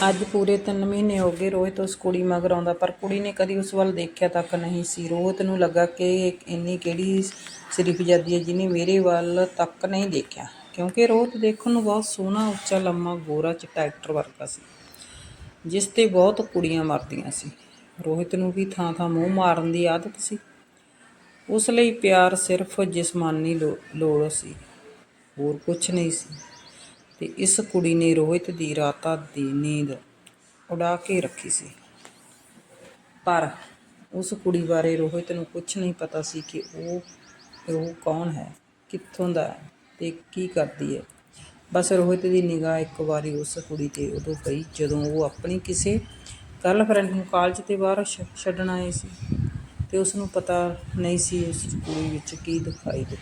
ਅੱਜ ਪੂਰੇ 3 ਮਹੀਨੇ ਹੋ ਗਏ ਰੋਹਿਤ ਉਸ ਕੁੜੀ ਮਗਰ ਆਉਂਦਾ, ਪਰ ਕੁੜੀ ਨੇ ਕਦੀ ਉਸ ਵੱਲ ਦੇਖਿਆ ਤੱਕ ਨਹੀਂ ਸੀ। ਰੋਹਿਤ ਨੂੰ ਲੱਗਾ ਕਿ ਇੰਨੀ ਕਿਹੜੀ ਸ਼ਰੀਫਜ਼ਾਦੀ ਹੈ ਜਿਹਨੇ ਮੇਰੇ ਵੱਲ ਤੱਕ ਨਹੀਂ ਦੇਖਿਆ, ਕਿਉਂਕਿ ਰੋਹਿਤ ਦੇਖਣ ਨੂੰ ਬਹੁਤ ਸੋਹਣਾ, ਉੱਚਾ, ਲੰਮਾ, ਗੋਰਾ ਚਿੱਟਾ ਐਕਟਰ ਵਰਗਾ ਸੀ, ਜਿਸ ਤੇ ਬਹੁਤ ਕੁੜੀਆਂ ਮਰਦੀਆਂ ਸੀ। ਰੋਹਿਤ ਨੂੰ ਵੀ ਥਾਂ ਥਾਂ ਮੂੰਹ ਮਾਰਨ ਦੀ ਆਦਤ ਸੀ। ਉਸ ਲਈ ਪਿਆਰ ਸਿਰਫ ਜਿਸਮਾਨੀ ਲੋ- ਲੋੜ ਸੀ, ਹੋਰ ਕੁਝ ਨਹੀਂ ਸੀ। ਤੇ ਇਸ ਕੁੜੀ ਨੇ ਰੋਹਿਤ ਦੀ ਰਾਤਾਂ ਦੀ ਨੀਂਦ ਉਡਾ ਕੇ ਰੱਖੀ ਸੀ। ਪਰ ਉਸ ਕੁੜੀ ਬਾਰੇ ਰੋਹਿਤ ਨੂੰ ਕੁਝ ਨਹੀਂ ਪਤਾ ਸੀ ਕਿ ਉਹ ਉਹ ਕੌਣ ਹੈ, ਕਿੱਥੋਂ ਦਾ ਹੈ ਤੇ ਕੀ ਕਰਦੀ ਹੈ। ਬਸ ਰੋਹਿਤ ਦੀ ਨਿਗਾਹ ਇੱਕ ਵਾਰੀ ਉਸ ਕੁੜੀ ਤੇ ਉਦੋਂ ਪਈ ਜਦੋਂ ਉਹ ਆਪਣੀ ਕਿਸੇ ਗਰਲਫ੍ਰੈਂਡ ਨੂੰ ਕਾਲਜ ਤੇ ਬਾਹਰ ਛ- ਛੱਡਣ ਆਏ ਸੀ ਤੇ ਉਸ ਨੂੰ ਪਤਾ ਨਹੀਂ ਸੀ ਉਸ ਕੁੜੀ ਵਿੱਚ ਕੀ ਦਿਖਾਈ ਦੇ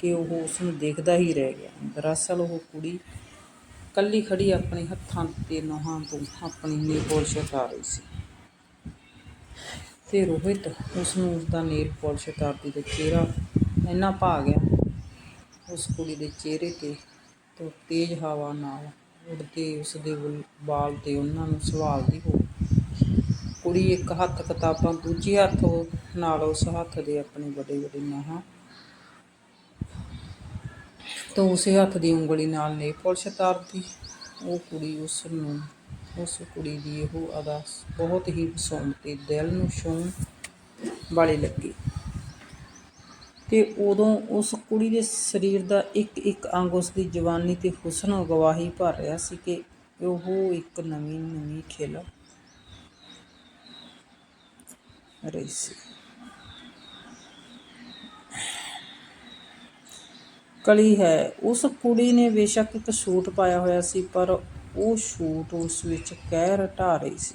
ਕਿ ਉਹ ਉਸ ਨੂੰ ਦੇਖਦਾ ਹੀ ਰਹਿ ਗਿਆ। ਦਰਅਸਲ ਉਹ ਕੁੜੀ ਕੱਲੀ ਖੜੀ ਆਪਣੇ ਹੱਥਾਂ ਤੇ ਨੋਹਾਂ ਤੋਂ ਆਪਣੀ ਨੀਲ ਪਾਲਿਸ਼ ਉਤਾਰ ਰਹੀ ਸੀ। ਤੇ ਰੋਹਿਤ ਉਸ ਨੂੰ ਉਸ ਦਾ ਨੀਲ ਪਾਲਿਸ਼ ਉਤਾਰਦੀ ਤੇ ਚਿਹਰਾ ਇੰਨਾ ਭਾ ਗਿਆ, ਉਸ ਕੁੜੀ ਦੇ ਚਿਹਰੇ ਤੇ ਤੋਂ ਤੇਜ਼ ਹਵਾ ਨਾਲ ਉੱਡਦੇ ਉਸ ਦੇ ਵਲ- ਵਾਲ ਤੇ ਉਹਨਾਂ ਨੂੰ ਸਵਾਲਦੀ ਹੋ ਕੁੜੀ ਇੱਕ ਹੱਥ ਕਿਤਾਬਾਂ, ਦੂਜੇ ਹੱਥ ਨਾਲ ਉਸ ਹੱਥ ਦੇ ਆਪਣੇ ਵੱਡੇ ਵੱਡੇ ਨਾਹਾਂ ਤੋਂ ਉਸੇ ਹੱਥ ਦੀ ਉਂਗਲੀ ਨਾਲ ਨੇ। ਪੁਲਿਸ ਤਾਰਦੀ ਉਹ ਕੁੜੀ ਉਸ ਨੂੰ, ਉਸ ਕੁੜੀ ਦੀ ਉਹ ਅਦਾ ਬਹੁਤ ਹੀ ਪਸੰਦ ਤੇ ਦਿਲ ਨੂੰ ਛੂਹਣ ਵਾਲੀ ਲੱਗੀ। ਤੇ ਉਦੋਂ ਉਸ ਕੁੜੀ ਦੇ ਸਰੀਰ ਦਾ ਇੱਕ ਇੱਕ ਅੰਗ ਉਸ ਦੀ ਜਵਾਨੀ ਤੇ ਹੁਸਨ ਗਵਾਹੀ ਭਰ ਰਿਹਾ ਸੀ ਕਿ ਉਹ ਇੱਕ ਨਵੀਂ ਨਵੀਂ ਖੇਲ ਰਹੀ ਸੀ। ਕਲੀ ਹੈ। ਉਸ ਕੁੜੀ ਨੇ ਬੇਸ਼ੱਕ ਇੱਕ ਛੂਟ ਪਾਇਆ ਹੋਇਆ ਸੀ, ਪਰ ਉਹ ਛੂਟ ਉਸ ਵਿੱਚ ਕਹਿਰ ਢਾ ਰਹੀ ਸੀ।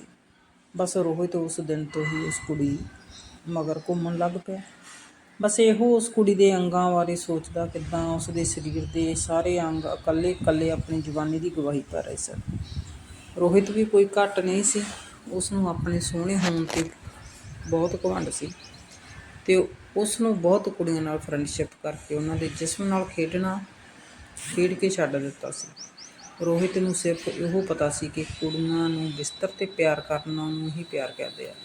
ਬਸ ਰੋਹਿਤ ਉਸ ਦਿਨ ਤੋਂ ਹੀ ਉਸ ਕੁੜੀ ਮਗਰ ਘੁੰਮਣ ਲੱਗ ਪਿਆ। ਬਸ ਇਹੋ ਉਸ ਕੁੜੀ ਦੇ ਅੰਗਾਂ ਬਾਰੇ ਸੋਚਦਾ ਕਿਦਾਂ ਉਸ ਦੇ ਸਰੀਰ ਦੇ ਸਾਰੇ ਅੰਗ ਇਕੱਲੇ ਇਕੱਲੇ ਆਪਣੀ ਜਵਾਨੀ ਦੀ ਗਵਾਹੀ ਭਰ ਰਹੇ ਸਨ। ਰੋਹਿਤ ਵੀ ਕੋਈ ਘੱਟ ਨਹੀਂ ਸੀ। ਉਸ ਨੂੰ ਆਪਣੇ ਸੋਹਣੇ ਹੋਣ ਤੇ ਬਹੁਤ ਘਵੰਡ ਸੀ। ਤੇ ਉਸ ਨੂੰ ਬਹੁਤ ਕੁੜੀਆਂ ਨਾਲ ਫਰੈਂਡਸ਼ਿਪ ਕਰਕੇ, ਉਹਨਾਂ ਦੇ ਜਿਸਮ ਨਾਲ ਖੇਡਣਾ ਖੇਡ ਕੇ ਛੱਡ ਦਿੱਤਾ ਸੀ। ਰੋਹਿਤ ਨੂੰ ਸਿਰਫ ਇਹੋ ਪਤਾ ਸੀ ਕਿ ਕੁੜੀਆਂ ਨੂੰ ਬਿਸਤਰ ਤੇ ਪਿਆਰ ਕਰਨਾ ਨੂੰ ਹੀ ਪਿਆਰ ਕਰਦੇ ਆ।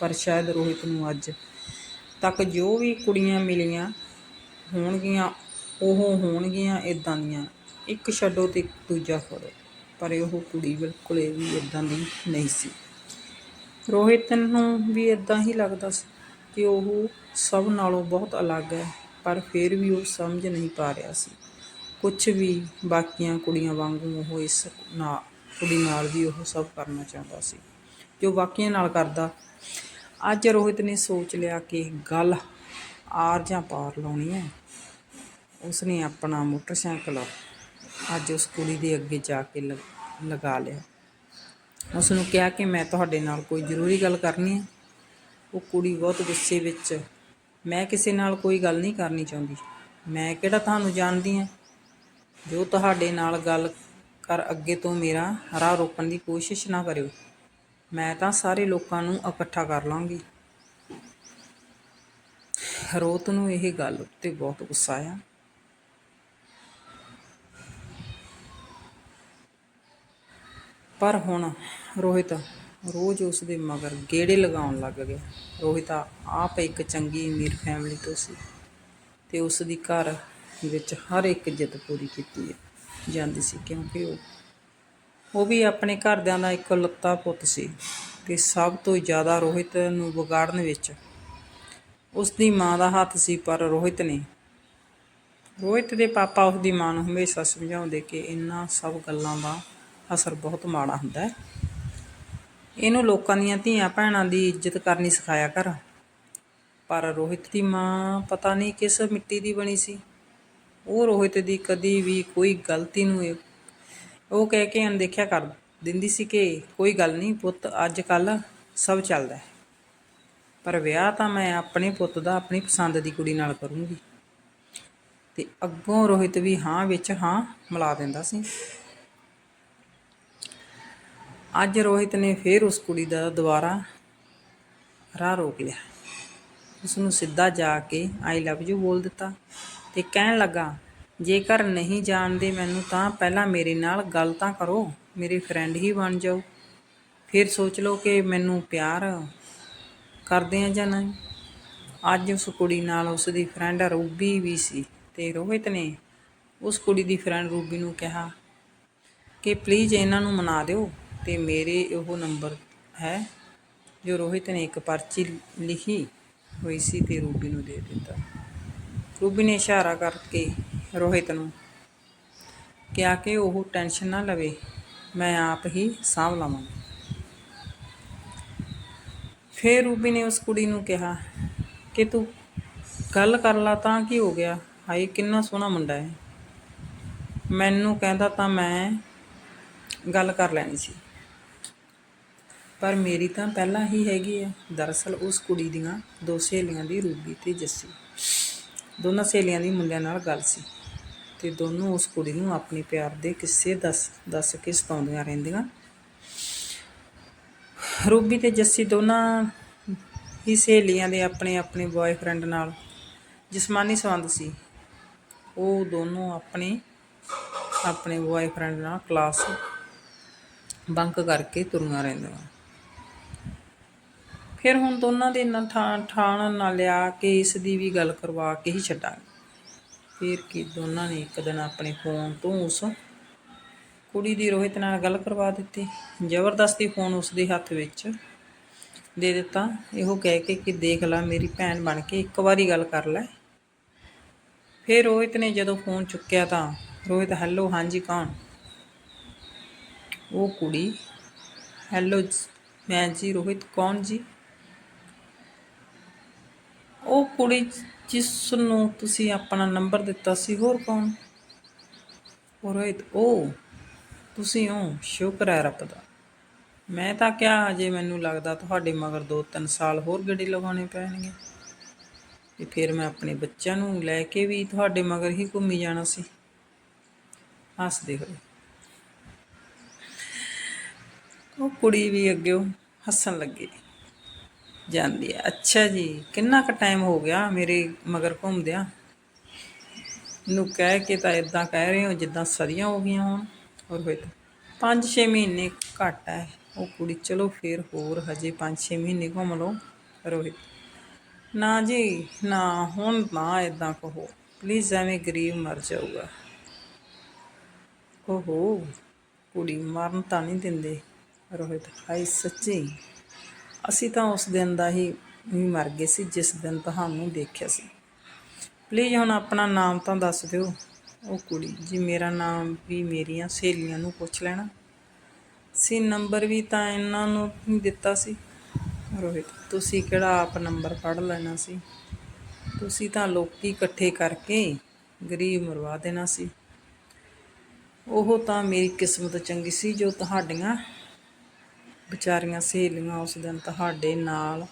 ਪਰ ਸ਼ਾਇਦ ਰੋਹਿਤ ਨੂੰ ਅੱਜ ਤੱਕ ਜੋ ਵੀ ਕੁੜੀਆਂ ਮਿਲੀਆਂ ਹੋਣਗੀਆਂ, ਉਹ ਹੋਣਗੀਆਂ ਇਦਾਂ ਦੀਆਂ। ਇੱਕ ਛੱਡੋ ਤੇ ਦੂਜਾ ਫੜੋ। ਪਰ ਉਹ ਕੁੜੀ ਬਿਲਕੁਲ ਇਹ ਵੀ ਇਦਾਂ ਦੀ ਨਹੀਂ ਸੀ। ਰੋਹਿਤ ਨੂੰ ਵੀ ਇਦਾਂ ਹੀ ਲੱਗਦਾ ਸੀ। ਕਿ ਉਹ ਸਭ ਨਾਲੋਂ ਬਹੁਤ ਅਲੱਗ ਹੈ, ਪਰ ਫਿਰ ਵੀ ਉਹ ਸਮਝ ਨਹੀਂ ਪਾ ਰਿਹਾ ਸੀ। ਕੁਝ ਵੀ ਬਾਕੀਆਂ ਕੁੜੀਆਂ ਵਾਂਗੂ ਉਹ ਇਸ ਨਾਲ, ਕੁੜੀ ਨਾਲ ਵੀ ਉਹ ਸਭ ਕਰਨਾ ਚਾਹੁੰਦਾ ਸੀ। ਜੋ ਬਾਕੀਆਂ ਨਾਲ ਕਰਦਾ, ਅੱਜ ਰੋਹਿਤ ਨੇ ਸੋਚ ਲਿਆ ਕਿ ਗੱਲ ਆਰ ਜਾਂ ਪਾਰ ਲਾਉਣੀ ਹੈ। ਉਸਨੇ ਆਪਣਾ ਮੋਟਰਸਾਈਕਲ ਅੱਜ ਉਸ ਕੁੜੀ ਦੇ ਅੱਗੇ ਜਾ ਕੇ ਲ- ਲਗਾ ਲਿਆ। ਉਸ ਨੂੰ ਕਿਹਾ ਕਿ ਮੈਂ ਤੁਹਾਡੇ ਨਾਲ ਕੋਈ ਜ਼ਰੂਰੀ ਗੱਲ ਕਰਨੀ ਹੈ। ਉਹ ਕੁੜੀ ਬਹੁਤ ਗੁੱਸੇ ਵਿੱਚ। ਮੈਂ ਕਿਸੇ ਨਾਲ ਕੋਈ ਗੱਲ ਨਹੀਂ ਕਰਨੀ ਚਾਹੁੰਦੀ। ਮੈਂ ਕਿਹੜਾ ਤੁਹਾਨੂੰ ਜਾਣਦੀ ਹਾਂ? ਜੋ ਤੁਹਾਡੇ ਨਾਲ ਗੱਲ ਕਰ ਅੱਗੇ ਤੋਂ ਮੇਰਾ ਰਾਹ ਰੋਕਣ ਦੀ ਕੋਸ਼ਿਸ਼ ਨਾ ਕਰਿਓ। ਮੈਂ ਤਾਂ ਸਾਰੇ ਲੋਕਾਂ ਨੂੰ ਇਕੱਠਾ ਕਰ ਲਾਂਗੀ। ਰੋਤ ਨੂੰ ਇਹ ਗੱਲ ਉੱਤੇ ਬਹੁਤ ਗੁੱਸਾ ਆਇਆ। ਪਰ ਹੁਣ ਰੋਹਿਤ ਰੋਜ਼ ਉਸ ਦੇ ਮਗਰ ਗੇੜੇ ਲਗਾਉਣ ਲੱਗ ਗਿਆ ਰੋਹਿਤ ਆਪ ਇੱਕ ਚੰਗੀ ਅਮੀਰ ਫੈਮਿਲੀ ਤੋਂ ਸੀ ਤੇ ਉਸ ਦੀ ਘਰ ਵਿੱਚ ਹਰ ਇੱਕ ਜਿੱਦ ਪੂਰੀ ਕੀਤੀ ਜਾਂਦੀ ਸੀ ਕਿਉਂਕਿ ਉਹ ਉਹ ਵੀ ਆਪਣੇ ਘਰਦਿਆਂ ਦਾ ਇੱਕ ਲੱਤਾ ਪੁੱਤ ਸੀ ਤੇ ਸਭ ਤੋਂ ਜ਼ਿਆਦਾ ਰੋਹਿਤ ਨੂੰ ਵਿਗਾੜਨ ਵਿੱਚ ਉਸ ਦੀ ਮਾਂ ਦਾ ਹੱਥ ਸੀ, ਪਰ ਰੋਹਿਤ ਨੇ, ਰੋਹਿਤ ਦੇ ਪਾਪਾ ਉਸ ਦੀ ਮਾਂ ਨੂੰ ਹਮੇਸ਼ਾ ਸਮਝਾਉਂਦੇ ਕਿ ਇਹਨਾਂ ਸਭ ਗੱਲਾਂ ਦਾ ਅਸਰ ਬਹੁਤ ਮਾੜਾ ਹੁੰਦਾ ਹੈ। ਇਹਨੂੰ ਲੋਕਾਂ ਦੀਆਂ ਧੀਆਂ ਭੈਣਾਂ ਦੀ ਇੱਜ਼ਤ ਕਰਨੀ ਸਿਖਾਇਆ ਕਰ। ਪਰ ਰੋਹਿਤ ਦੀ ਮਾਂ ਪਤਾ ਨਹੀਂ ਕਿਸ ਮਿੱਟੀ ਦੀ ਬਣੀ ਸੀ। ਉਹ ਰੋਹਿਤ ਦੀ ਕਦੀ ਵੀ ਕੋਈ ਗਲਤੀ ਨੂੰ ਉਹ ਕਹਿ ਕੇ ਅਣਦੇਖਿਆ ਕਰ ਦਿੰਦੀ ਸੀ ਕਿ ਕੋਈ ਗੱਲ ਨਹੀਂ ਪੁੱਤ, ਅੱਜ ਕੱਲ ਸਭ ਚੱਲਦਾ ਹੈ। ਪਰ ਵਿਆਹ ਤਾਂ ਮੈਂ ਆਪਣੇ ਪੁੱਤ ਦਾ ਆਪਣੀ ਪਸੰਦ ਦੀ ਕੁੜੀ ਨਾਲ ਕਰੂੰਗੀ। ਤੇ ਅੱਗੋਂ ਰੋਹਿਤ ਵੀ ਹਾਂ ਵਿੱਚ ਹਾਂ ਮਿਲਾ ਦਿੰਦਾ ਸੀ। ਅੱਜ ਰੋਹਿਤ ਨੇ ਫੇਰ ਉਸ ਕੁੜੀ ਦਾ ਦੁਬਾਰਾ ਰਾਹ ਰੋਕ ਲਿਆ। ਉਸ ਨੂੰ ਸਿੱਧਾ ਜਾ ਕੇ ਆਈ ਲਵ ਯੂ ਬੋਲ ਦਿੱਤਾ ਤੇ ਕਹਿਣ ਲੱਗਾ, ਜੇਕਰ ਨਹੀਂ ਜਾਣਦੇ ਮੈਨੂੰ ਤਾਂ ਪਹਿਲਾਂ ਮੇਰੇ ਨਾਲ ਗੱਲ ਤਾਂ ਕਰੋ, ਮੇਰੇ ਫਰੈਂਡ ਹੀ ਬਣ ਜਾਓ। ਫਿਰ ਸੋਚ ਲਓ ਕਿ ਮੈਨੂੰ ਪਿਆਰ ਕਰਦੇ ਆ ਜਾਂ ਨਹੀਂ। ਅੱਜ ਉਸ ਕੁੜੀ ਨਾਲ ਉਸ ਦੀ ਫਰੈਂਡ ਰੂਬੀ ਵੀ ਸੀ ਤੇ ਰੋਹਿਤ ਨੇ ਉਸ ਕੁੜੀ ਦੀ ਫਰੈਂਡ ਰੂਬੀ ਨੂੰ ਕਿਹਾ ਕਿ ਪਲੀਜ਼ ਇਹਨਾਂ ਨੂੰ ਮਨਾ ਦਿਓ। ਤੇ ਮੇਰੇ ਉਹ ਨੰਬਰ ਹੈ ਜੋ ਰੋਹਿਤ ਨੇ ਇੱਕ ਪਰਚੀ ਲਿਖੀ ਹੋਈ ਸੀ ਤੇ ਰੂਬੀ ਨੂੰ ਦੇ ਦਿੱਤਾ। ਰੂਬੀ ਨੇ ਇਸ਼ਾਰਾ ਕਰਕੇ ਰੋਹਿਤ ਨੂੰ ਕਿਹਾ ਕਿ ਉਹ ਟੈਨਸ਼ਨ ਨਾ ਲਵੇ, ਮੈਂ ਆਪ ਹੀ ਸਾਂਭ ਲਵਾਂਗੀ। ਫਿਰ ਰੂਬੀ ਨੇ ਉਸ ਕੁੜੀ ਨੂੰ ਕਿਹਾ ਕਿ ਤੂੰ ਗੱਲ ਕਰ ਲਾ ਤਾਂ ਕੀ ਹੋ ਗਿਆ? ਹਾਏ, ਕਿੰਨਾ ਸੋਹਣਾ ਮੁੰਡਾ ਹੈ। ਮੈਨੂੰ ਕਹਿੰਦਾ ਤਾਂ ਮੈਂ ਗੱਲ ਕਰ ਲੈਣੀ ਸੀ। ਪਰ ਮੇਰੀ ਤਾਂ ਪਹਿਲਾਂ ਹੀ ਹੈਗੀ ਹੈ ਦਰਅਸਲ ਉਸ ਕੁੜੀ ਦੀਆਂ ਦੋ ਸਹੇਲੀਆਂ ਦੀ ਰੂਬੀ ਤੇ ਜੱਸੀ। ਦੋਨਾਂ ਸਹੇਲੀਆਂ ਦੀ ਮੁੰਡਿਆਂ ਨਾਲ ਗੱਲ ਸੀ ਤੇ ਦੋਨੋਂ ਉਸ ਕੁੜੀ ਨੂੰ ਆਪਣੇ ਪਿਆਰ ਦੇ ਕਿੱਸੇ ਦੱਸ ਦੱਸ ਕੇ ਸਤਾਉਂਦੀਆਂ ਰਹਿੰਦੀਆਂ। ਰੂਬੀ ਤੇ ਜੱਸੀ ਦੋਨਾਂ ਹੀ ਸਹੇਲੀਆਂ ਦੇ ਆਪਣੇ ਆਪਣੇ ਬॉयਫ੍ਰੈਂਡ ਨਾਲ ਜਿਸਮਾਨੀ ਸੰਬੰਧ ਸੀ। ਉਹ ਦੋਨੋਂ ਆਪਣੇ ਆਪਣੇ ਬॉयਫ੍ਰੈਂਡ ਨਾਲ ਕਲਾਸ ਬੰਕ ਕਰਕੇ ਤੁਰੀਆਂ ਰਹਿੰਦੀਆਂ। ਫਿਰ ਹੁਣ ਦੋਨਾਂ ਦੇ ਨਾਲ ਠਾਣ ਠਾਣ ਨਾਲ ਲਿਆ ਕੇ ਇਸ ਦੀ ਵੀ ਗੱਲ ਕਰਵਾ ਕੇ ਹੀ ਛੱਡਾਂਗੇ। ਫਿਰ ਕਿ ਦੋਨਾਂ ਨੇ ਇੱਕ ਦਿਨ ਆਪਣੇ ਫੋਨ ਤੋਂ ਉਸ ਕੁੜੀ ਦੀ ਰੋਹਿਤ ਨਾਲ ਗੱਲ ਕਰਵਾ ਦਿੱਤੀ। ਜ਼ਬਰਦਸਤੀ ਫੋਨ ਉਸ ਦੇ ਹੱਥ ਵਿੱਚ ਦੇ ਦਿੱਤਾ। ਇਹੋ ਕਹਿ ਕੇ ਕਿ ਦੇਖ ਲੈ ਮੇਰੀ ਭੈਣ ਬਣ ਕੇ ਇੱਕ ਵਾਰੀ ਗੱਲ ਕਰ ਲੈ। ਫਿਰ ਰੋਹਿਤ ਨੇ ਜਦੋਂ ਫੋਨ ਚੁੱਕਿਆ ਤਾਂ ਰੋਹਿਤ, ਹੈਲੋ, ਹਾਂਜੀ, ਕੌਣ? ਉਹ ਕੁੜੀ, ਹੈਲੋ, ਮੈਂ ਜੀ ਰੋਹਿਤ, ਕੌਣ ਜੀ? ਉਹ ਕੁੜੀ ਜਿਸ ਨੂੰ ਤੁਸੀਂ ਆਪਣਾ ਨੰਬਰ ਦਿੱਤਾ ਸੀ, ਹੋਰ ਕੌਣ? ਉਹ ਰੋਹਿਤ ਉਹ ਤੁਸੀਂ ਹੋ ਸ਼ੁਕਰ ਹੈ ਰੱਬ ਦਾ। ਮੈਂ ਤਾਂ ਕਿਹਾ, ਅਜੇ ਮੈਨੂੰ ਲੱਗਦਾ ਤੁਹਾਡੇ ਮਗਰ 2-3 ਸਾਲ ਹੋਰ ਗੱਡੀ ਲਗਾਉਣੇ ਪੈਣਗੇ। ਤੇ ਫਿਰ ਮੈਂ ਆਪਣੇ ਬੱਚਿਆਂ ਨੂੰ ਲੈ ਕੇ ਵੀ ਤੁਹਾਡੇ ਮਗਰ ਹੀ ਘੁੰਮੀ ਜਾਣਾ ਸੀ। ਹੱਸਦੇ ਹੋਏ। ਉਹ ਕੁੜੀ ਵੀ ਅੱਗੇ ਹੱਸਣ ਲੱਗੀ। ਜਾਂਦੀ ਹੈ। ਅੱਛਾ ਜੀ, ਕਿੰਨਾ ਕੁ ਟਾਈਮ ਹੋ ਗਿਆ ਮੇਰੇ ਮਗਰ ਘੁੰਮਦਿਆਂ? ਨੂੰ ਕਹਿ ਕੇ ਤਾਂ ਇਦਾਂ ਕਹਿ ਰਹੇ ਹੋ, ਜਿੱਦਾਂ ਸਦੀਆਂ ਹੋ ਗਈਆਂ ਹੋਣ। ਔਰ ਹੋਏ ਤਾਂ। 5-6 ਮਹੀਨੇ ਘੱਟ ਹੈ। ਉਹ ਕੁੜੀ, ਚਲੋ ਫੇਰ ਹੋਰ ਹਜੇ 5-6 ਮਹੀਨੇ ਘੁੰਮ ਲਓ, ਰੋਹਿਤ। ਨਾ ਜੀ, ਨਾ, ਹੁਣ ਨਾ ਇਦਾਂ ਕਹੋ। ਪਲੀਜ਼ ਐਵੇਂ ਗਰੀਬ ਮਰ ਜਾਊਗਾ। ਓਹੋ, ਕੁੜੀ ਮਰਨ ਤਾਂ ਨਹੀਂ ਦਿੰਦੇ, ਰੋਹਿਤ। ਹਾਈ ਸੱਚੀ। ਅਸੀਂ ਤਾਂ ਉਸ ਦਿਨ ਦਾ ਹੀ ਵੀ ਮਰ ਗਏ ਸੀ, ਜਿਸ ਦਿਨ ਤੁਹਾਨੂੰ ਦੇਖਿਆ ਸੀ। ਪਲੀਜ਼ ਹੁਣ ਆਪਣਾ ਨਾਮ ਤਾਂ ਦੱਸ ਦਿਓ, ਉਹ ਕੁੜੀ, ਜੀ ਮੇਰਾ ਨਾਮ ਵੀ ਮੇਰੀਆਂ ਸਹੇਲੀਆਂ ਨੂੰ ਪੁੱਛ ਲੈਣਾ। ਸੀ ਨੰਬਰ ਵੀ ਤਾਂ ਇਹਨਾਂ ਨੂੰ ਨਹੀਂ ਦਿੱਤਾ ਸੀ। ਰੋਹਿਤ, ਤੁਸੀਂ ਕਿਹੜਾ ਆਪ ਨੰਬਰ ਪੜ ਲੈਣਾ ਸੀ? ਤੁਸੀਂ ਤਾਂ ਲੋਕੀ ਇਕੱਠੇ ਕਰਕੇ ਗਰੀਬ ਮਰਵਾ ਦੇਣਾ ਸੀ। ਉਹ ਤਾਂ ਮੇਰੀ ਕਿਸਮਤ ਚੰਗੀ ਸੀ ਜੋ ਤੁਹਾਡੀਆਂ ਵਿਚਾਰੀਆਂ ਸਹੇਲੀਆਂ ਉਸ ਦਿਨ ਤੁਹਾਡੇ ਨਾਲ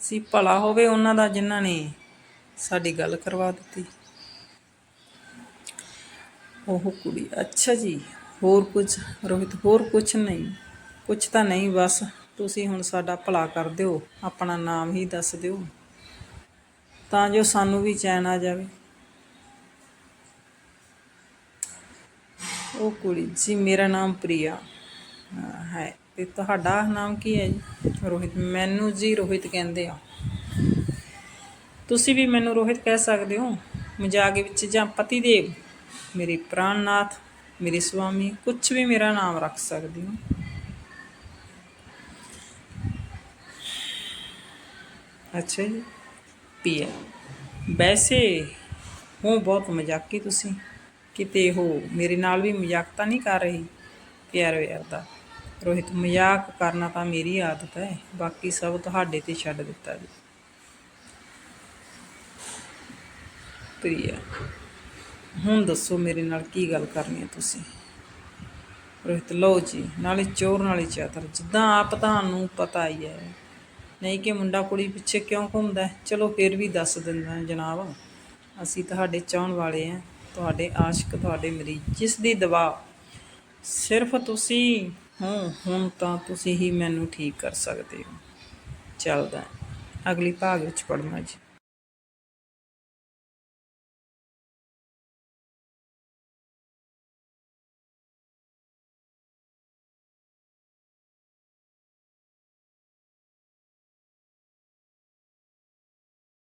ਸੀ, ਭਲਾ ਹੋਵੇ ਉਹਨਾਂ ਦਾ ਜਿਨ੍ਹਾਂ ਨੇ ਸਾਡੀ ਗੱਲ ਕਰਵਾ ਦਿੱਤੀ। ਉਹ ਕੁੜੀ, ਅੱਛਾ ਜੀ, ਹੋਰ ਕੁਝ, ਰੋਹਿਤ, ਹੋਰ ਕੁਝ ਨਹੀਂ, ਕੁਝ ਤਾਂ ਨਹੀਂ, ਬਸ ਤੁਸੀਂ ਹੁਣ ਸਾਡਾ ਭਲਾ ਕਰ ਦਿਓ, ਆਪਣਾ ਨਾਮ ਹੀ ਦੱਸ ਦਿਓ, ਤਾਂ ਜੋ ਸਾਨੂੰ ਵੀ ਚੈਨ ਆ ਜਾਵੇ। ਉਹ ਕੁੜੀ, ਜੀ ਮੇਰਾ ਨਾਮ ਪ੍ਰਿਆ ਹੈ। ਤੇ ਤੁਹਾਡਾ ਨਾਮ ਕੀ ਹੈ ਜੀ? ਰੋਹਿਤ। ਮੈਨੂੰ ਜੀ ਰੋਹਿਤ ਕਹਿੰਦੇ ਆ। ਤੁਸੀਂ ਵੀ ਮੈਨੂੰ ਰੋਹਿਤ ਕਹਿ ਸਕਦੇ ਹੋ? ਮਜ਼ਾਕ ਵਿੱਚ ਜਾਂ ਪਤੀ ਦੇਵ ਮੇਰੀ ਪ੍ਰਾਨਨਾਥ ਮੇਰੇ ਸੁਆਮੀ ਕੁਝ ਵੀ ਮੇਰਾ ਨਾਮ ਰੱਖ ਸਕਦੇ ਹੋ? ਅੱਛਾ ਜੀ। ਪੀਆ ਵੈਸੇ ਹੋ ਬਹੁਤ ਮਜ਼ਾਕੀ ਤੁਸੀਂ। ਕਿਤੇ ਉਹ ਮੇਰੇ ਨਾਲ ਵੀ ਮਜ਼ਾਕ ਤਾਂ ਨਹੀਂ ਕਰ ਰਹੀ? ਪਿਆਰ ਵਿਆਰ ਦਾ। ਰੋਹਿਤ, ਮਜ਼ਾਕ ਕਰਨਾ ਤਾਂ ਮੇਰੀ ਆਦਤ ਹੈ, ਬਾਕੀ ਸਭ ਤੁਹਾਡੇ ਤੇ ਛੱਡ ਦਿੱਤਾ ਜੀ। ਪ੍ਰਿਆ, ਹੁਣ ਦੱਸੋ ਮੇਰੇ ਨਾਲ ਕੀ ਗੱਲ ਕਰਨੀ ਹੈ ਤੁਸੀਂ? ਰੋਹਿਤ, ਲਓ ਜੀ, ਨਾਲੇ ਚੋਰ ਨਾਲੇ ਚਾਤਰ, ਜਿੱਦਾਂ ਆਪ ਤੁਹਾਨੂੰ ਪਤਾ ਹੀ ਹੈ। ਨਹੀਂ ਕਿ ਮੁੰਡਾ ਕੁੜੀ ਪਿੱਛੇ ਕਿਉਂ ਘੁੰਮਦਾ ਚਲੋ ਫਿਰ ਵੀ ਦੱਸ ਦਿੰਦਾ ਜਨਾਬ। ਅਸੀਂ ਤੁਹਾਡੇ ਚਾਹਣ ਵਾਲੇ ਹਾਂ, ਤੁਹਾਡੇ ਆਸ਼ਿਕ, ਤੁਹਾਡੇ ਮਰੀਜ਼, ਜਿਸ ਦੀ ਦਵਾ ਸਿਰਫ ਤੁਸੀਂ ਹੋ, ਹੁਣ ਤਾਂ ਤੁਸੀਂ ਹੀ ਮੈਨੂੰ ਠੀਕ ਕਰ ਸਕਦੇ ਹੋ ਚੱਲਦਾ ਹੈ। ਅਗਲੀ ਭਾਗ ਵਿੱਚ ਪੜ੍ਹਨਾ ਜੀ